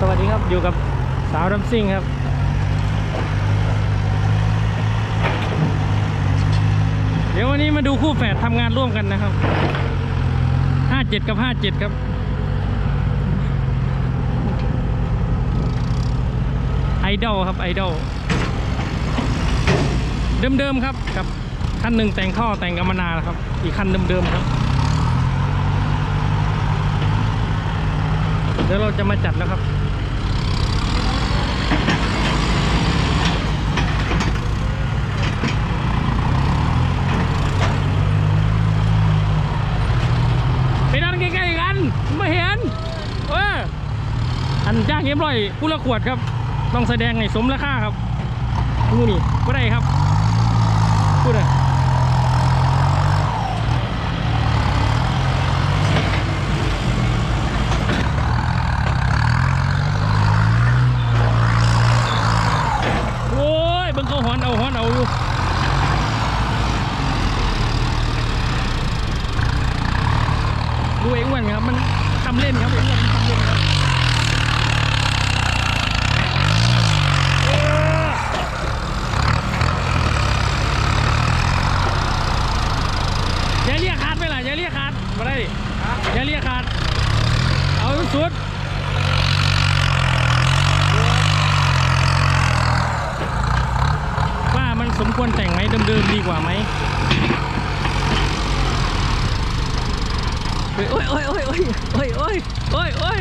สวัสดีครับอยู่กับสาวรัมซิ่งครับ เดี๋ยววันนี้มาดูคู่แฝดทำงานร่วมกันนะครับ 57 กับ 57 ครับ ไอดอลครับไอดอลเดิมๆครับกับคันหนึ่งแต่งท่อแต่งกรรมนาล้วครับ อีกคันเดิมๆครับเดี๋ยวเราจะมาจัดแล้วครับ ไปนั่นใกล้ๆกันไม่เห็นเออ อันจ้างเอ็มร้อยผู้ละขวดครับ ต้องแสดงให้สมราคาครับนู่นี่ก็ได้ครับพูดเลยโอ้ยบิ่งเขาหอนเอาหอนเอาอยู่ดูเองอ้วนครับ มันทำเล่นครับเองอ้วนมันทำเล่นครับเอออย่าเรียกขาดไปล่ะอย่าเรียกขาดมาได้ดิ อย่าเรียกขาด เอาสุดว่ามันสมควรแต่งไหมเดิมๆดีกว่าไหมโอ้ยโอ้ยโอ้ยโอ้ยโอ้ยโอ้ยโอ้ยโอ้ยโอ้ย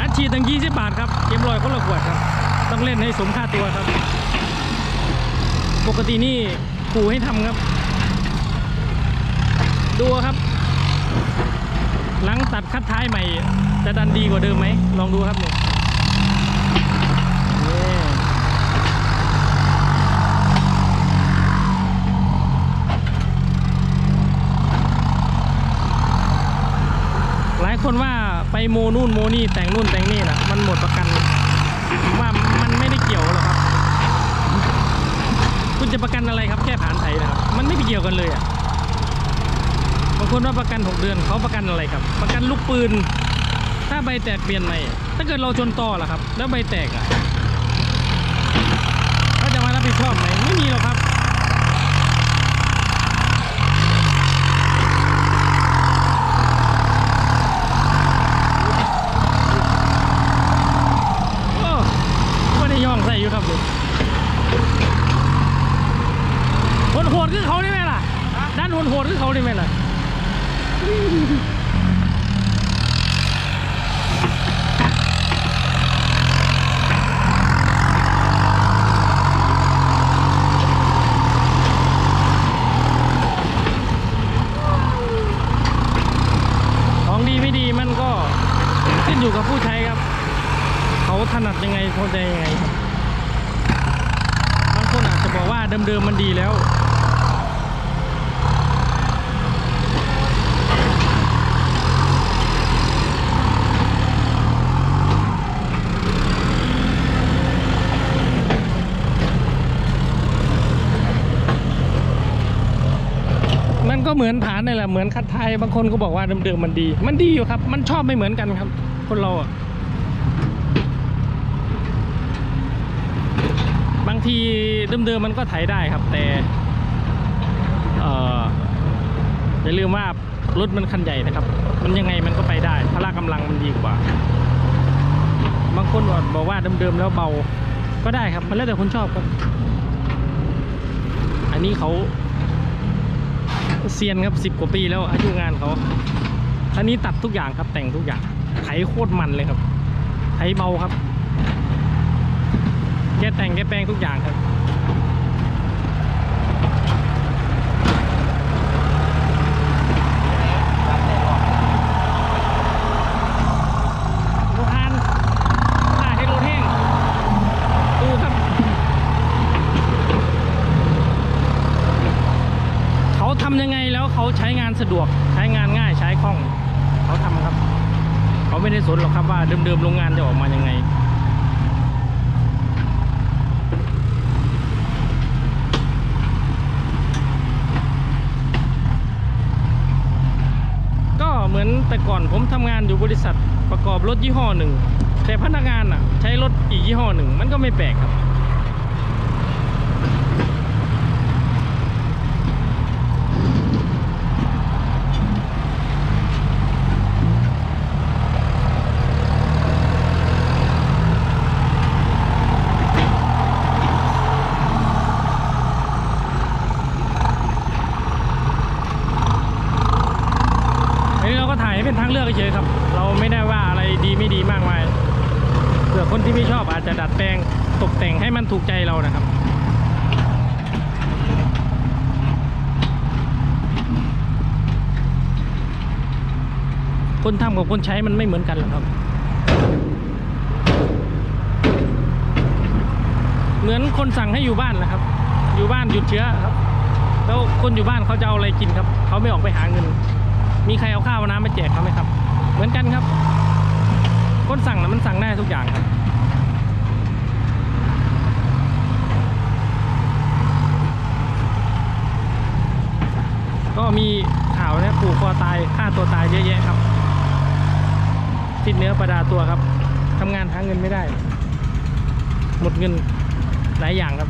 อัดฉีด ตั้ง 20 บาทครับเกมลอยคนละขวดครับ ต้องเล่นให้สมค่าตัวครับ ปกตินี่ขู่ให้ทำครับ ดูครับ หลังตัดคัดท้ายใหม่ จะดันดีกว่าเดิมไหม ลองดูครับนี่นี่หลายคนว่า ไปโมนู่นโมนี่แต่งนู่นแต่งนี่นะมันหมดประกันว่ามันไม่ได้เกี่ยวหรอกครับ คุณจะประกันอะไรครับแค่ผ่านไถนะครับ มันไม่เกี่ยวกันเลยอะบางคนว่าประกัน 6 เดือนเขาประกันอะไรครับ ประกันลูกปืน ถ้าใบแตกเปลี่ยนใหม่ถ้าเกิดเราชนต่อล่ะครับ แล้วใบแตกอะเขาจะมารับผิดชอบไหมไม่มีหรอกครับ โอ้ไม่ได้ย่องใส่อยู่ครับเลยโหดโหดคือเขาได้ไหมล่ะ ด้านโหดโหดคือเขาได้ไหมล่ะ ของดีไม่ดีมันก็ขึ้นอยู่กับผู้ใช้ครับ เขาถนัดยังไง เขาใจยังไงบางคนอาจจะบอกว่าเดิมๆมันดีแล้วมันก็เหมือนฐานนี่แหละเหมือนคัดไทยบางคนก็บอกว่าเดิมๆมันดี มันดีอยู่ครับ มันชอบไม่เหมือนกันครับ คนเราอะบาง ทีเดิมๆมันก็ไถได้ครับ แต่อย่าลืมว่ารถมันคันใหญ่นะครับ มันยังไงมันก็ไปได้พละกำลังมันดีกว่า บางคนบอกว่าเดิมๆแล้วเบาก็ได้ครับ มันแล้วแต่คนชอบครับ อันนี้เขาเซียนครับสิบกว่าปีแล้วอายุงานเขาคันนี้ตัดทุกอย่างครับแต่งทุกอย่างไถโคตรมันเลยครับไถเบาครับ แกแต่งแกแปลงทุกอย่างครับ ดูทานถ่ายให้รถแห้งดูครับ เขาทำยังไงแล้วเขาใช้งานสะดวกใช้งานง่ายใช้คล่อง เขาทำครับ เขาไม่ได้สนหรอกครับว่าเดิมๆโรงงานจะออกมายังไง ก่ อนผมทำงานอยู่บริษัทประกอบรถยี่ห้อหนึ่งแต่พนักงานอะ ใช้รถอีกยี่ห้อหนึ่งมันก็ไม่แปลกครับ อันนี้เราก็ถ่ายให้เป็นทางเลือกเฉยๆครับ เราไม่ได้ว่าอะไรดีไม่ดีมากมายเผื่อคนที่ไม่ชอบอาจจะดัดแปลงตกแต่งให้มันถูกใจเรานะครับ คนทำกับคนใช้มันไม่เหมือนกันหรอกครับ เหมือนคนสั่งให้อยู่บ้านนะครับ อยู่บ้านหยุดเชื้อครับ แล้วคนอยู่บ้านเขาจะเอาอะไรกินครับ เขาไม่ออกไปหาเงิน มีใครเอาข้าวเอาน้ำมาแจกเขาไหมครับ เหมือนกันครับ คนสั่งนะมันสั่งได้ทุกอย่างครับก็มีข่าวนี่ยผูกคอตายฆ่าตัวตายเยอะแยะครับ สิ้นเนื้อประดาตัวครับทำงานหาเงินไม่ได้ หมดเงินหลายอย่างครับ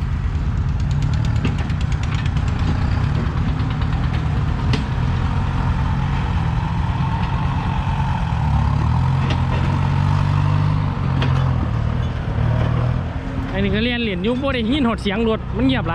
อันนี้ก็เรียนเหรียญยุบบ่ได้ยินหดเสียงรถมันเงียบไห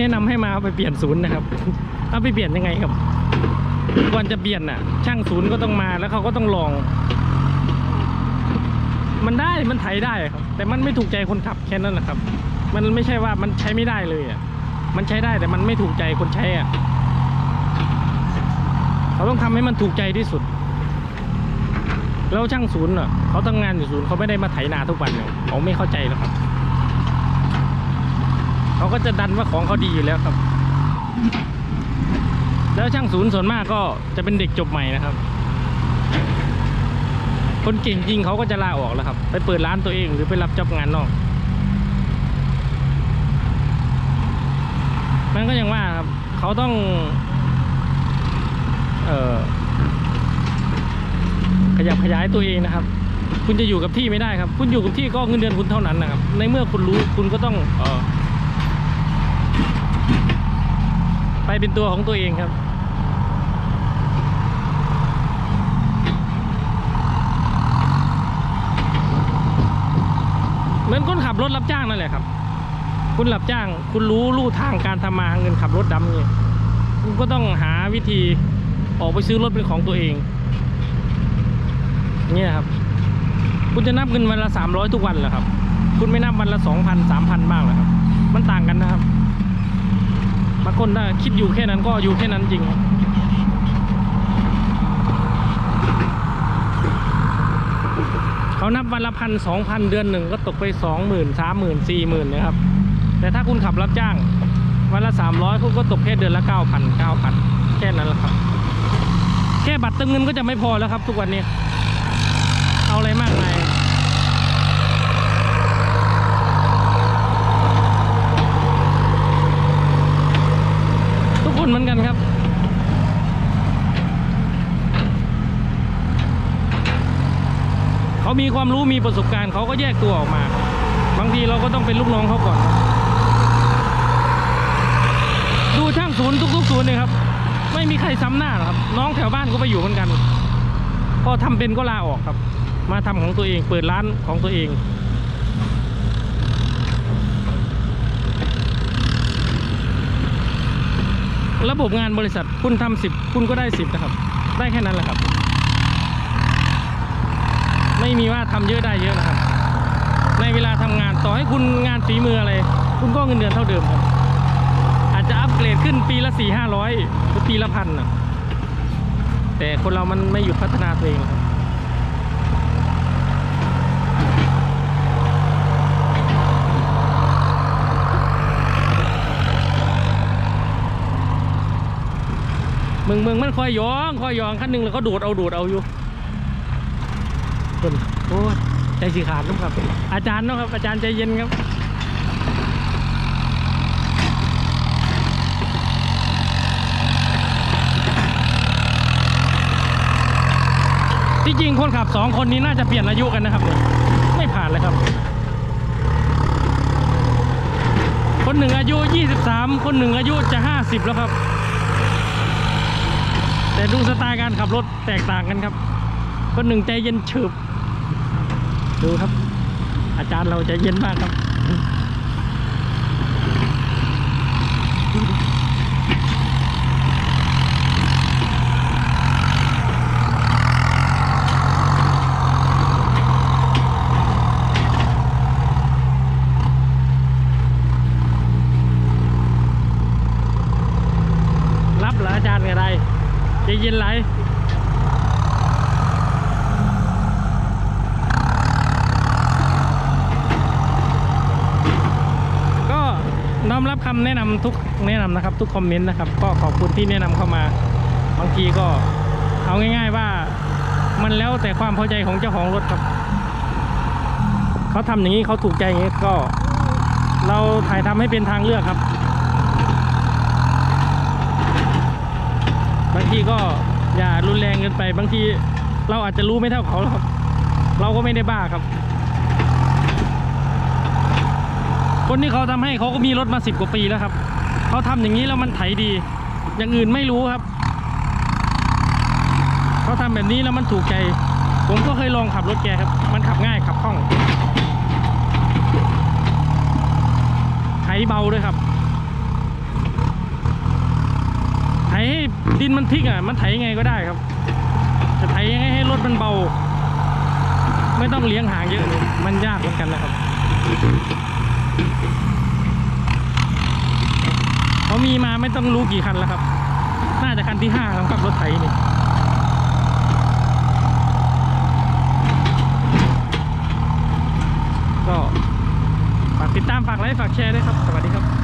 แนะนำให้มาเอาไปเปลี่ยนศูนย์นะครับ เอาไปเปลี่ยนยังไงครับ ก่อนจะเปลี่ยนน่ะ ช่างศูนย์ก็ต้องมาแล้วเขาก็ต้องลอง มันได้มันไถได้ครับ แต่มันไม่ถูกใจคนขับแค่นั้นแหละครับ มันไม่ใช่ว่ามันใช้ไม่ได้เลยอะ มันใช้ได้แต่มันไม่ถูกใจคนใช้อะ เขาต้องทำให้มันถูกใจที่สุด แล้วช่างศูนย์อะเขาทำงานอยู่ศูนย์เขาไม่ได้มาไถนาทุกวันเนี่ยเขาไม่เข้าใจหรอกครับ เขาก็จะดันว่าของเขาดีอยู่แล้วครับ แล้วช่างศูนย์ส่วนมากก็จะเป็นเด็กจบใหม่นะครับ คนเก่งจริงเขาก็จะลาออกแล้วครับ ไปเปิดร้านตัวเองหรือไปรับจ็อบงานนอก มันก็ยังว่าครับเขาต้อง เอ่อขยับขยายตัวเองนะครับ คุณจะอยู่กับที่ไม่ได้ครับ คุณอยู่กับที่ก็เงินเดือนคุณเท่านั้นนะครับ ในเมื่อคุณรู้คุณก็ต้องเออ ไปเป็นตัวของตัวเองครับเหมือนคนขับรถรับจ้างนั่นแหละครับ คุณรับจ้าง คุณรู้ลู่ทางการทำมาหาเงินขับรถดำเนี่คุณก็ต้องหาวิธีออกไปซื้อรถเป็นของตัวเองเนี่ยครับ คุณจะนับเงินวันละสามร้อยทุกวันเหรอครับ คุณไม่นับวันละสองพันสามพันบ้างเหรอครับ มันต่างกันนะครับ บางคนถ้าคิดอยู่แค่นั้นก็อยู่แค่นั้นจริงเขานับวันละพันสองพันเดือนหนึ่งก็ตกไปสองหมื่นสามหมื่นสี่หมื่นนะครับ แต่ถ้าคุณขับรับจ้าง วันละสามร้อยคุณก็ตกแค่เดือนละเก้าพันเก้าพันแค่นั้นแหละครับ แค่บัตรเติมเงินก็จะไม่พอแล้วครับ ทุกวันนี้ เอาอะไรมากมาย ทุกคน เหมือนกันครับ เขามีความรู้มีประสบการณ์เขาก็แยกตัวออกมา บางทีเราก็ต้องเป็นลูกน้องเขาก่อน ดูช่างศูนย์ทุกๆศูนย์เลยครับ ไม่มีใครซ้ำหน้าหรอกครับ น้องแถวบ้านก็ไปอยู่เหมือนกัน พอทำเป็นก็ลาออกครับ มาทำของตัวเองเปิดร้านของตัวเอง ระบบงานบริษัทคุณทำสิบคุณก็ได้สิบนะครับ ได้แค่นั้นแหละครับ ไม่มีว่าทำเยอะได้เยอะนะครับ ในเวลาทำงานต่อให้คุณงานฝีมืออะไร คุณก็เงินเดือนเท่าเดิมครับอาจจะอัปเกรดขึ้นปีละสี่ห้าร้อยหรือปีละพันนะแต่คนเรามันไม่หยุดพัฒนาตัวเองครับ มึงมึงมันคอยยองคอยยองขั้นหนึ่งแล้วก็โดดเอาโดดเอาอยู่เพิ่นโอ้ยใจสีขาดนะครับ อาจารย์เนาะครับ อาจารย์ใจเย็นครับที่จริงคนขับสองคนนี้น่าจะเปลี่ยนอายุกันนะครับเนี่ยไม่ผ่านเลยครับ คนหนึ่งอายุ 23 คนหนึ่งอายุจะ 50 แล้วครับ แต่ดูสไตล์การขับรถแตกต่างกันครับ คนหนึ่งใจเย็นเฉืบดูครับ อาจารย์เราใจเย็นมากครับเหรออาจารย์อะไรใจเย็นไรก็น้อมรับคำแนะนำทุก แนะนำนะครับ ทุกคอมเมนต์นะครับ ก็ขอบคุณที่แนะนำเข้ามา บางทีก็เอาง่าย ๆว่ามันแล้วแต่ความพอใจของเจ้าของรถครับเขาทำอย่างนี้เขาถูกใจอย่างนี้ก็ เราถ่ายทำให้เป็นทางเลือกครับ บางทีก็อย่ารุนแรงเกินไป บางทีเราอาจจะรู้ไม่เท่าเขาหรอกครับ เราก็ไม่ได้บ้าครับ คนที่เขาทำให้เขาก็มีรถมาสิบกว่าปีแล้วครับ เขาทำอย่างนี้แล้วมันไถดี อย่างอื่นไม่รู้ครับ เขาทำแบบนี้แล้วมันถูกใจ ผมก็เคยลองขับรถแกครับ มันขับง่ายขับคล่อง ไถเบาด้วยครับ ไถให้ดินมันพลิกอะ มันไถยังไงก็ได้ครับ จะไถยังไงให้รถมันเบา ไม่ต้องเลี้ยงหางเยอะเลยมันยากเหมือนกันนะครับ เขามีมาไม่ต้องรู้กี่คันแล้วครับ น่าจะคันที่ห้าสำหรับรถไถนี่ก็ฝากติดตามฝากไลค์ฝากแชร์ด้วยครับ สวัสดีครับ